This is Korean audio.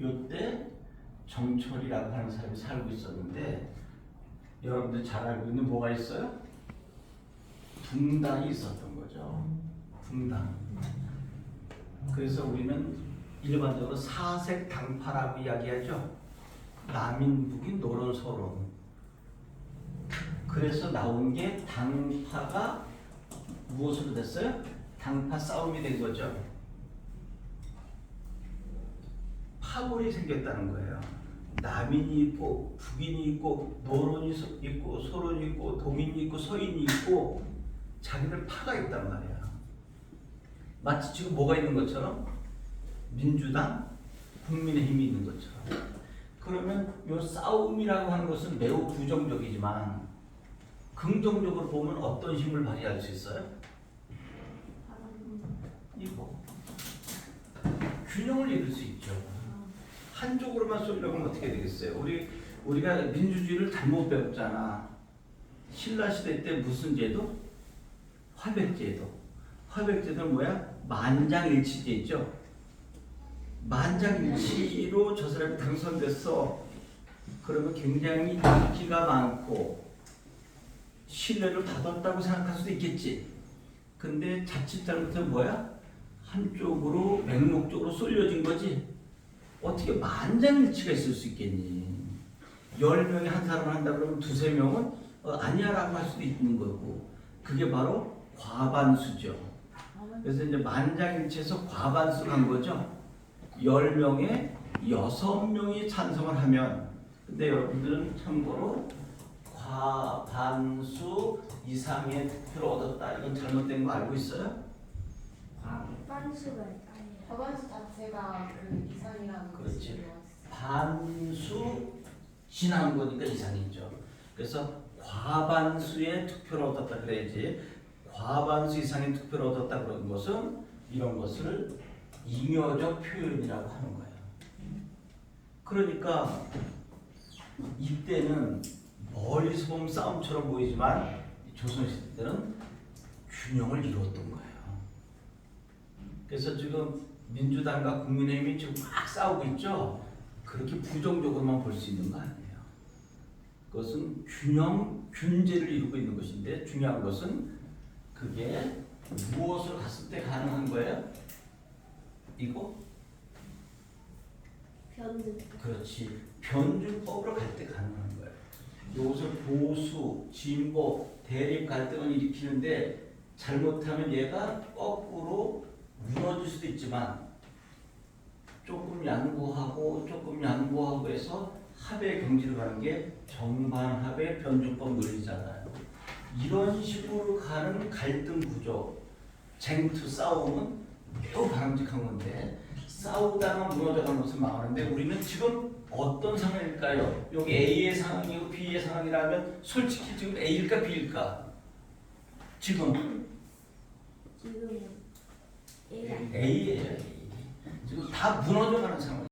요때 정철이라고 하는 사람이 살고 있었는데 여러분들 잘 알고 있는 뭐가 있어요? 붕당이 있었던 거죠. 붕당. 그래서 우리는 일반적으로 사색 당파라고 이야기하죠. 남인 북인 노론 소론. 그래서 나온 게 당파가 무엇으로 됐어요? 당파 싸움이 된 거죠. 파벌이 생겼다는 거예요. 남인이 있고 북인이 있고 노론이 소- 있고 소론이 있고 동인이 있고 서인이 있고 자기들 파가 있단 말이야. 마치 지금 뭐가 있는 것처럼 민주당, 국민의힘이 있는 것처럼. 그러면 이 싸움이라고 하는 것은 매우 부정적이지만 긍정적으로 보면 어떤 힘을 발휘할 수 있어요? 이거 균형을 이룰 수 있죠. 한쪽으로만 쏠려고 하면 어떻게 되겠어요? 우리 우리가 민주주의를 잘못 배웠잖아. 신라 시대 때 무슨 제도? 화백제도. 화백제도는 뭐야? 만장일치제 있죠. 만장일치로 저 사람이 당선됐어. 그러면 굉장히 인기가 많고 신뢰를 받았다고 생각할 수도 있겠지. 근데 자칫 잘못하면 뭐야? 한쪽으로 맹목적으로 쏠려진 거지. 어떻게 만장일치가 있을 수 있겠니? 열 명이 한 사람을 한다 그러면 두세 명은 어, 아니야라고 할 수도 있는 거고 그게 바로 과반수죠. 그래서 이제 만장일치에서 과반수를 한 거죠. 열 명에 여섯 명이 찬성을 하면 근데 여러분들은 참고로 과반수 이상의 득표를 얻었다 이건 잘못된 거 알고 있어요? 반수가 아니에요. 과반수 자체가 그 이상이라는 그렇지. 뜻이에요. 반수 지난 거니까 이상이죠. 그래서 과반수의 투표를 얻었다 그래야지. 과반수 이상의 투표를 얻었다 그런 것은 이런 것을 잉여적 표현이라고 하는 거예요. 그러니까 이때는 멀리서 보면 싸움처럼 보이지만 조선시대 때는 균형을 이루었던 거예요. 그래서 지금 민주당과 국민의힘이 지금 막 싸우고 있죠. 그렇게 부정적으로만 볼 수 있는 거 아니에요. 그것은 균형, 균제를 이루고 있는 것인데 중요한 것은 그게 무엇을 갔을 때 가능한 거예요? 이거? 변두. 그렇지. 변준법으로 갈 때 가능한 거예요. 이것을 보수, 진보, 대립 갈등을 일으키는데 잘못하면 얘가 거꾸로 무너질 수도 있지만 조금 양보하고 조금 양보하고 해서 합의 경지로 가는 게 정반합의 변준법 논리잖아요. 이런 식으로 가는 갈등 구조, 쟁투 싸움은 매우 바람직한 건데 싸우다가 무너져가는 것은 망하는데 우리는 지금 어떤 상황일까요? 여기 A의 상황이고 B의 상황이라면 솔직히 지금 A일까 B일까? 지금 아니에요. A예요. 지금 다 무너져가는 상황.